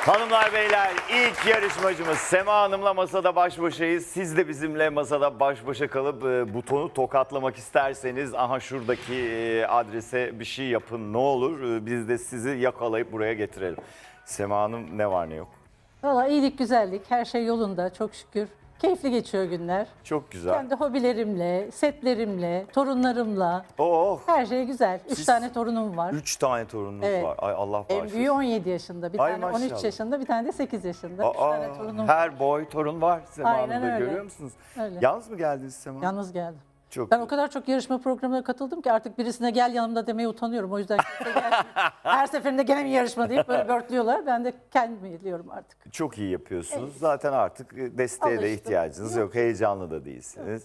Hanımlar beyler ilk yarışmacımız Sema Hanım'la masada baş başayız. Siz de bizimle masada baş başa kalıp e, butonu tokatlamak isterseniz aha şuradaki e, adrese bir şey yapın ne olur. E, biz de sizi yakalayıp buraya getirelim. Sema Hanım ne var ne yok. Valla iyilik, güzellik, her şey yolunda çok şükür. Keyifli geçiyor günler. Çok güzel. Kendi hobilerimle, setlerimle, torunlarımla. Oh Her şey güzel. Üç Siz- tane torunum var. üç tane torununuz Evet. var. Ay Allah En bağışlasın. büyüğü 17 yaşında, bir Ay tane 13 maşallah. yaşında, bir tane de 8 yaşında. Üç tane torunum var. her boy torun var Sema Aynen öyle. görüyor musunuz? Öyle. Yalnız mı geldiniz Sema? Yalnız geldim. Çok Ben o kadar çok yarışma programına katıldım ki artık birisine gel yanımda demeye utanıyorum. O yüzden kimse her seferinde gene mi yarışma deyip böyle börtlüyorlar. Ben de kendimi ediyorum artık. Çok iyi yapıyorsunuz. Zaten artık e, desteğe de Alıştım. ihtiyacınız yok. Heyecanlı da değilsiniz.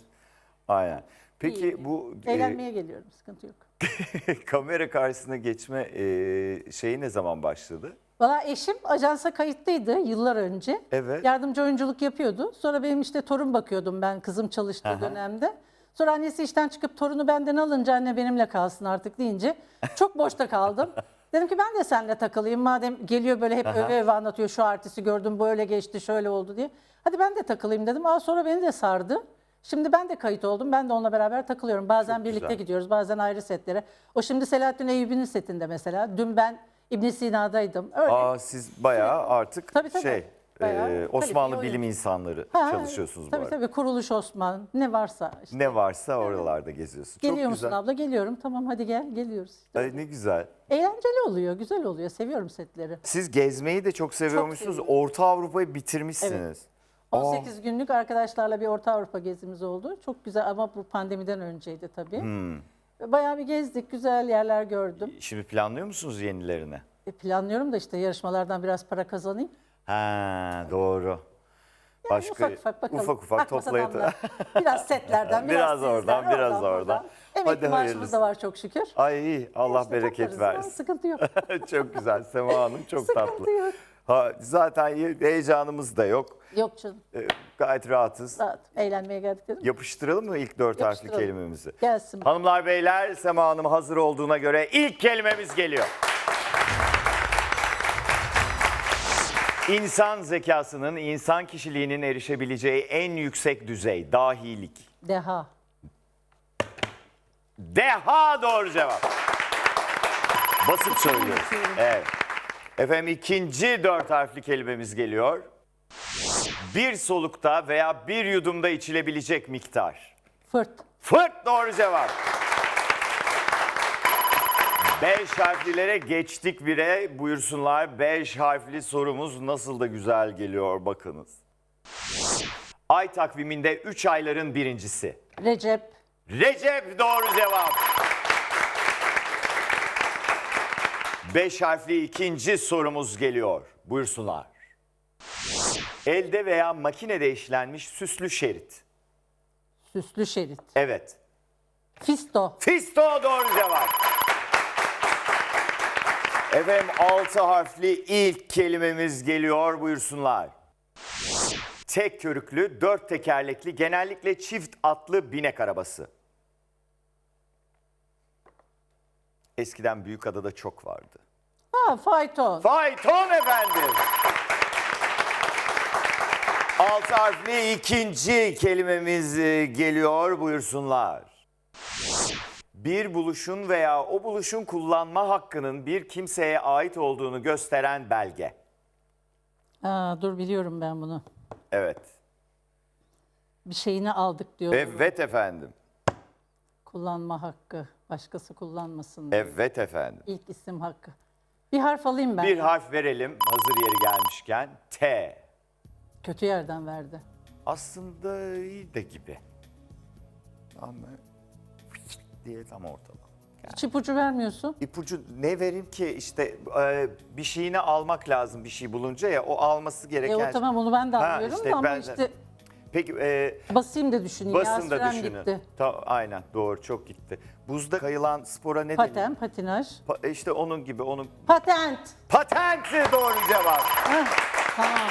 Aynen. Peki İyi. bu e, Eğlenmeye geliyorum, sıkıntı yok. kamera karşısına geçme e, şeyi ne zaman başladı? Valla eşim ajansa kayıtlıydı yıllar önce. Evet. Yardımcı oyunculuk yapıyordu. Sonra benim işte torun bakıyordum ben kızım çalıştığı Aha. dönemde. Sonra annesi işten çıkıp torunu benden alınca anne benimle kalsın artık deyince çok boşta kaldım. Dedim ki ben de seninle takılayım madem geliyor böyle hep öve öve anlatıyor şu artisti gördüm böyle geçti şöyle oldu diye. Hadi ben de takılayım dedim. Aa sonra beni de sardı. Şimdi ben de kayıt oldum. Ben de onunla beraber takılıyorum. Bazen Çok birlikte güzel. gidiyoruz, bazen ayrı setlere. O şimdi Selahattin Eyyubi'nin setinde mesela. Dün ben İbn Sina'daydım. Öyle. Aa siz bayağı artık Tabii, tabii. şey Bayağı e, Osmanlı bilim insanları Ha, çalışıyorsunuz bu tabii, arada. Tabii kuruluş Osman ne varsa. işte. Ne varsa oralarda geziyorsun. Geliyor Çok musun güzel. abla? Geliyorum. Tamam hadi gel. Geliyoruz. İşte. Ay, ne güzel. Eğlenceli oluyor, güzel oluyor. Seviyorum setleri. Siz gezmeyi de çok seviyormuşsunuz. seviyorum. Orta Avrupa'yı bitirmişsiniz. Aa. 18 günlük arkadaşlarla bir Orta Avrupa gezimiz oldu. Çok güzel ama bu pandemiden önceydi tabii. Hmm. Bayağı bir gezdik, güzel yerler gördüm. Şimdi planlıyor musunuz yenilerini? E, planlıyorum da işte yarışmalardan biraz para kazanayım. Ha doğru. Başka ufak ufak bakalım. ufak ufak Akmasa toplayıp damlar. Biraz setlerden, biraz, Biraz oradan, biraz oradan. Emekli Hadi maaşımız hayırlısı. da var çok şükür. Ay iyi. Allah İşte bereket takarız ya, versin. Sıkıntı yok. çok güzel Sema Hanım çok Sıkıntı tatlı. yok. Ha, zaten heyecanımız da yok. Yok canım. Ee, gayet rahatız. Rahat. Eğlenmeye geldik dedim. Yapıştıralım mı ilk dört harfli Yapıştıralım. kelimemizi? Gelsin. Hanımlar beyler Sema Hanım hazır olduğuna göre ilk kelimemiz geliyor. İnsan zekasının, insan kişiliğinin erişebileceği en yüksek düzey, dahilik. Deha. Deha doğru cevap. Basıp söylüyoruz. Evet. Efendim ikinci dört harfli kelimemiz geliyor. Bir solukta veya bir yudumda içilebilecek miktar. Fırt. Fırt doğru cevap. Beş harflilere geçtik bire. Buyursunlar. Beş harfli sorumuz nasıl da güzel geliyor bakınız. Ay takviminde üç ayların birincisi. Recep. Recep doğru cevap. Beş harfli ikinci sorumuz geliyor. Buyursunlar. Elde veya makinede işlenmiş süslü şerit. Süslü şerit. Evet. Fisto. Fisto doğru cevap. Efendim altı harfli ilk kelimemiz geliyor. Buyursunlar. Tek körüklü, dört tekerlekli, genellikle çift atlı binek arabası. Eskiden Büyükada'da çok vardı. Ha fayton. Fayton efendim. Altı harfli ikinci kelimemiz e, geliyor. Buyursunlar. Bir buluşun veya o buluşun kullanma hakkının bir kimseye ait olduğunu gösteren belge. Ha, dur biliyorum ben bunu. Evet. Bir şeyini aldık diyor. Evet efendim. Kullanma hakkı. Başkası kullanmasın. diye. Evet efendim. İlk isim hakkı. Bir harf alayım ben. Bir harf verelim hazır yeri gelmişken. T. Kötü yerden verdi. Aslında iyi de gibi. Ama diye tam ortada. Hiç ipucu vermiyorsun. İpucu ne vereyim ki işte e, bir şeyini almak lazım bir şey bulunca ya o alması E gereken. o tamam onu ben de Ha, anlıyorum işte da ama ben de- işte Peki e, basayım da düşüneyim. ya, basın da sürem düşünün. gitti. Ta, aynen doğru çok gitti. Buzda kayılan spora ne deniyor? Paten, patinaj. Pa- işte onun gibi onun Patent. patenti doğru cevap. Tamam.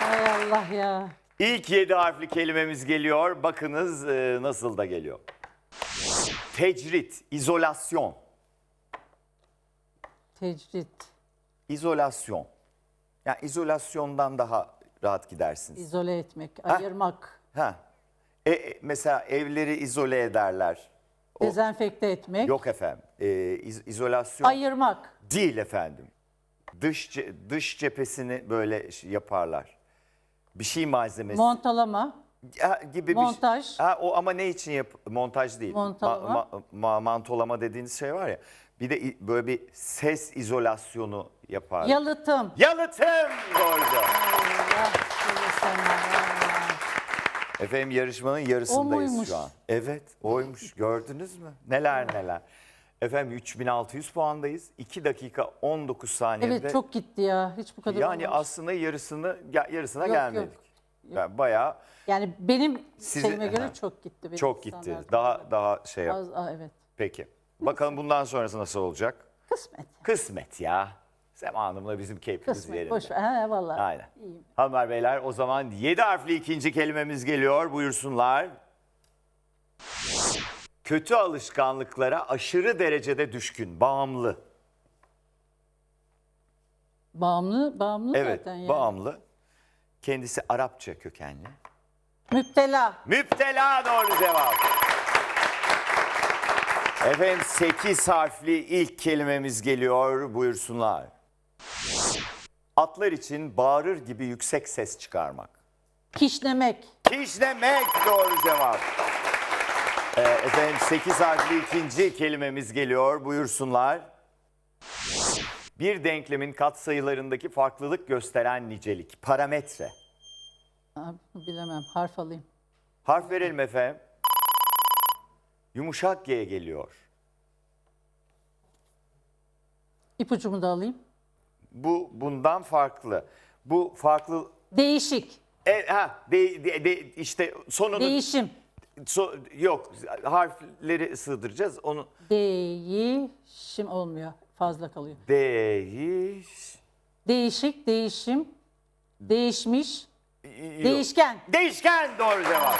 Hay Allah ya. İlk yedi harfli kelimemiz geliyor. Bakınız e, nasıl da geliyor. Tecrit, izolasyon. Tecrit. İzolasyon. Yani izolasyondan daha rahat gidersiniz. İzole etmek, ayırmak, Ha. E, e, mesela evleri izole ederler. O- dezenfekte etmek, Yok efendim. E, iz- izolasyon ayırmak. değil efendim. Dış ce- dış cephesini böyle şey yaparlar. Bir şey malzemesi Montalama, Ha, gibi Montaj. bir şey. Ha, o ama ne için yap montaj değil. Montalama. Ma- ma- mantolama dediğiniz şey var ya. Bir de i- böyle bir ses izolasyonu yapar. yalıtım. Yalıtım doğru. Allah seni sana. Efendim yarışmanın yarısındayız muymuş? şu an. Evet oymuş gördünüz mü? Neler neler. Efendim 3600 puandayız. 2 dakika 19 saniyede. Evet çok gitti ya. Hiç bu kadar Yani olmamış. aslında yarısını ya- yarısına Yok, gelmedik. yok. Yani bayağı Yani benim Sizi- şeyime göre çok gitti. Benim çok gitti. standartıma Daha göre. daha şey yap. Az, aa, evet. Peki. Bakalım bundan sonrası nasıl olacak? Kısmet. Kısmet ya. Sema Hanım'la bizim keyfimiz Kısmet. yerinde. Boş ver. Ha, vallahi. Aynen. İyiyim. Hanımlar beyler o zaman 7 harfli ikinci kelimemiz geliyor. Buyursunlar. Kötü alışkanlıklara aşırı derecede düşkün, bağımlı. Bağımlı, bağımlı Evet, zaten yani. bağımlı. Kendisi Arapça kökenli. Müptela. Müptela doğru cevap. Efendim 8 harfli ilk kelimemiz geliyor. Buyursunlar. Atlar için bağırır gibi yüksek ses çıkarmak. Kişnemek. Kişnemek doğru cevap. Ee, efendim 8 harfli ikinci kelimemiz geliyor. Buyursunlar. Bir denklemin katsayılarındaki farklılık gösteren nicelik. Parametre. Bilemem. Harf alayım. Harf verelim efendim. Yumuşak G geliyor. İpucumu da alayım. Bu bundan farklı. Bu farklı Değişik. e, ha de, de- de- işte sonunu Değişim. so- yok harfleri sığdıracağız. Onu Değişim olmuyor. Fazla kalıyor. değiş Değişik, değişim, değişmiş, Yok. değişken. Değişken doğru cevap.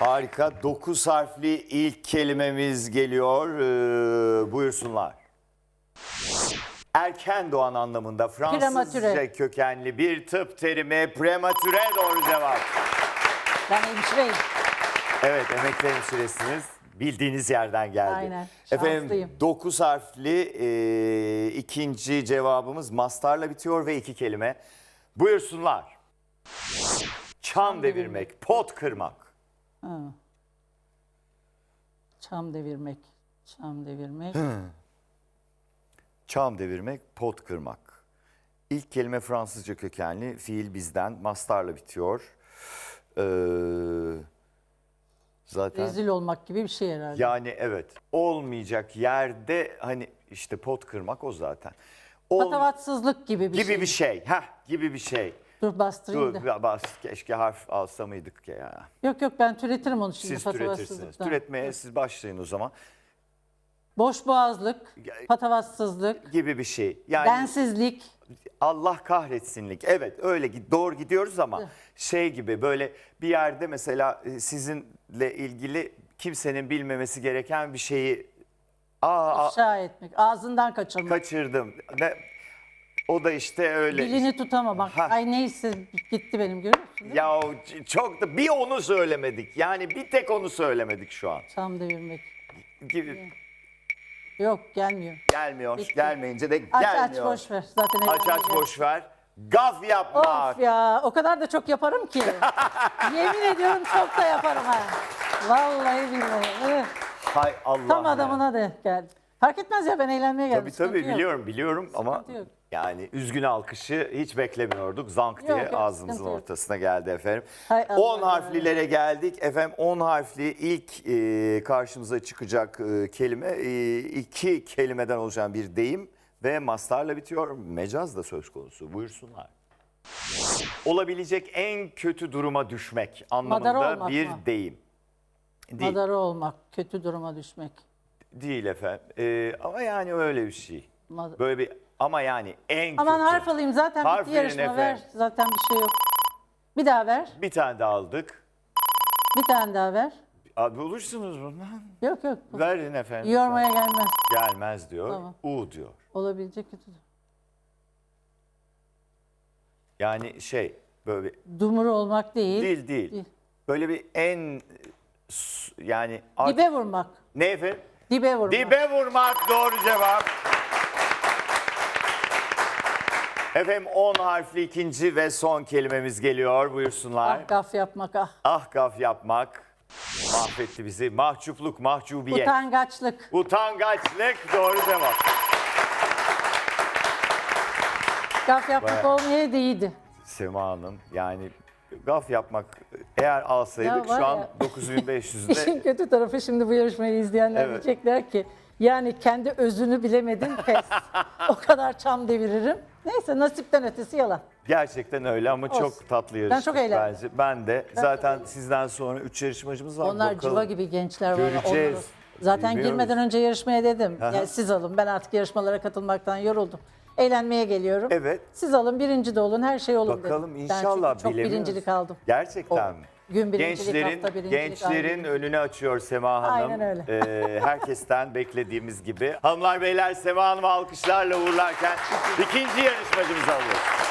Harika. 9 harfli ilk kelimemiz geliyor. Ee, buyursunlar. Erken doğan anlamında Fransızca Prematüre. kökenli bir tıp terimi prematüre doğru cevap. Ben hemşireyim. Evet emekli hemşiresiniz. Bildiğiniz yerden geldi. Aynen, Efendim şanslıyım. 9 harfli e, ikinci cevabımız mastarla bitiyor ve iki kelime. Buyursunlar. Çam devirmek, pot kırmak. Çam devirmek. Çam devirmek. Çam devirmek, pot kırmak. İlk kelime Fransızca kökenli, fiil bizden, mastarla bitiyor. Ee, zaten Rezil olmak gibi bir şey herhalde. yani evet olmayacak yerde hani işte pot kırmak o zaten. Ol- Patavatsızlık gibi bir gibi şey. bir şey. Heh, gibi bir şey. Dur bastırayım Dur, da. bas, keşke harf alsamaydık ya. Yok yok ben türetirim onu şimdi Siz türetirsiniz. patavatsızlıktan. Türetmeye siz başlayın o zaman. Boş boğazlık, Ya- patavatsızlık, Gibi bir şey. Yani bensizlik. Allah kahretsinlik. Evet öyle doğru gidiyoruz ama şey gibi böyle bir yerde mesela e, sizinle ilgili kimsenin bilmemesi gereken bir şeyi aa, aa, ifşa etmek, ağzından kaçırmak, kaçırdım. Ne, o da işte öyle. dilini tutamamak. Ha. Ay neyse gitti benim görüyor musun? değil mi? Ya o çok da bir onu söylemedik. Yani bir tek onu söylemedik şu an. Çam devirmek. Gibi Yok gelmiyor. gelmiyor. Bitti. Gelmeyince de Aç gelmiyor. aç boş ver. Zaten Aç aç boş ver. Gaf yapmak. Of ya o kadar da çok yaparım ki. Yemin ediyorum çok da yaparım ha. Vallahi billahi. Hay Allah. Tam adamına de geldi. Fark etmez ya ben eğlenmeye geldim. Tabii sıkıntı tabii yok. biliyorum biliyorum ama Sıkıntı yok. yani üzgün alkışı hiç beklemiyorduk. Zank Yok, diye yok, ağzımızın sıkıntı yok. ortasına geldi efendim. Hay Allah 10 ya. harflilere geldik. Efendim 10 harfli ilk e, karşımıza çıkacak e, kelime e, iki kelimeden oluşan bir deyim ve mastarla bitiyor. Mecaz da söz konusu. Buyursunlar. Olabilecek en kötü duruma düşmek anlamında olmak bir mı? deyim. Değil. Madara olmak, kötü duruma düşmek. Değil efendim. E, ama yani öyle bir şey. Böyle bir ama yani en Aman kötü. harf alayım zaten Harf bitti verin yarışma ver. efendim. Zaten bir şey yok. Bir daha ver. Bir tane daha aldık. Bir tane daha ver. Abi bulursunuz bundan. Yok yok. Verin efendim. Yormaya gelmez. Gelmez diyor. Tamam. U diyor. Olabilecek kötü. Yani şey böyle bir- Dumur olmak değil. değil değil. Değil. Böyle bir en yani artık, Dibe vurmak. ne efendim? Dibe vurmak. Dibe vurmak doğru cevap. Efendim 10 harfli ikinci ve son kelimemiz geliyor. Buyursunlar. Ah, gaf yapmak ah. Ah gaf yapmak mahvetti bizi. Mahcupluk, mahcubiyet. Utangaçlık. Utangaçlık doğru cevap. Gaf yapmak Bayağı. olmayaydı iyiydi. Sema Hanım yani gaf yapmak eğer alsaydık Ya var şu an ya. 9500'de İşin kötü tarafı şimdi bu yarışmayı izleyenler Evet. diyecekler ki yani kendi özünü bilemedim pes. o kadar çam deviririm. Neyse nasipten ötesi yalan. gerçekten öyle ama Olsun. çok tatlı Ben yarıştık çok eğlendim. bence. Ben de zaten sizden sonra 3 yarışmacımız var. Onlar Bakalım. civa gibi gençler var. Göreceğiz. Zaten Bilmiyoruz. girmeden önce yarışmaya dedim. Aha. Yani siz alın. Ben artık yarışmalara katılmaktan yoruldum. Eğlenmeye geliyorum. Evet. Siz alın birinci de olun her şey olun Bakalım dedim. inşallah ben çünkü çok bilemiyoruz. birincilik aldım. Gerçekten O mi? gün birincilik, gençlerin hafta birincilik, gençlerin önünü açıyor Sema Hanım. Aynen öyle. Ee, herkesten beklediğimiz gibi. Hanımlar beyler Sema Hanım'ı alkışlarla uğurlarken ikinci yarışmacımızı alıyoruz.